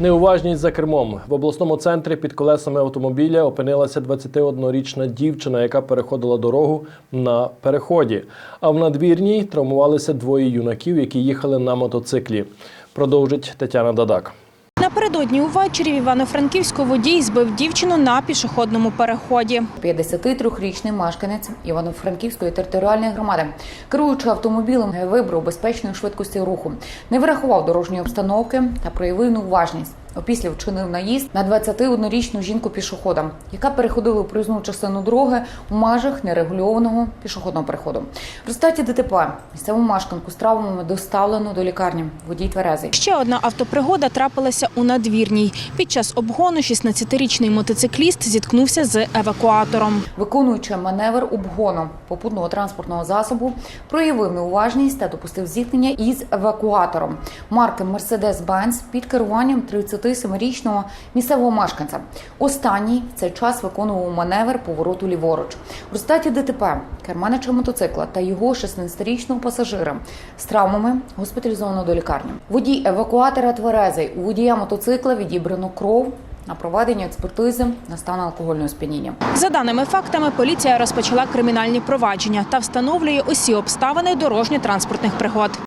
Неуважність за кермом в обласному центрі під колесами автомобіля опинилася 21-річна дівчина, яка переходила дорогу на переході. А в надвірній травмувалися двоє юнаків, які їхали на мотоциклі. Продовжить Тетяна Дадак. Напередодні увечері в Івано-Франківську водій збив дівчину на пішохідному переході. 53-річний мешканець Івано-Франківської територіальної громади, керуючи автомобілем, вибрав безпечної швидкості руху, не врахував дорожньої обстановки та проявив неуважність. Опісля вчинив наїзд на 21-річну жінку пішохода, яка переходила у проїзну частину дороги у межах нерегульованого пішохідного переходу. В результаті ДТП місцеву мешканку з травмами доставлено до лікарні. Водій тверезий. Ще одна автопригода трапилася у надвірній. Під час обгону 16-річний мотоцикліст зіткнувся з евакуатором. Виконуючи маневр обгону попутного транспортного засобу, проявив неуважність та допустив зіткнення із евакуатором марки Mercedes-Benz під керуванням 37-річного місцевого мешканця. Останній в цей час виконував маневр повороту ліворуч. В результаті ДТП керманича мотоцикла та його 16-річного пасажира з травмами госпіталізовано до лікарні. Водій евакуатора тверезий у водія мотоцикла відібрано кров. На проведення експертизи на стан алкогольного сп'яніння. За даними фактами, поліція розпочала кримінальні провадження та встановлює усі обставини дорожньо-транспортних пригод.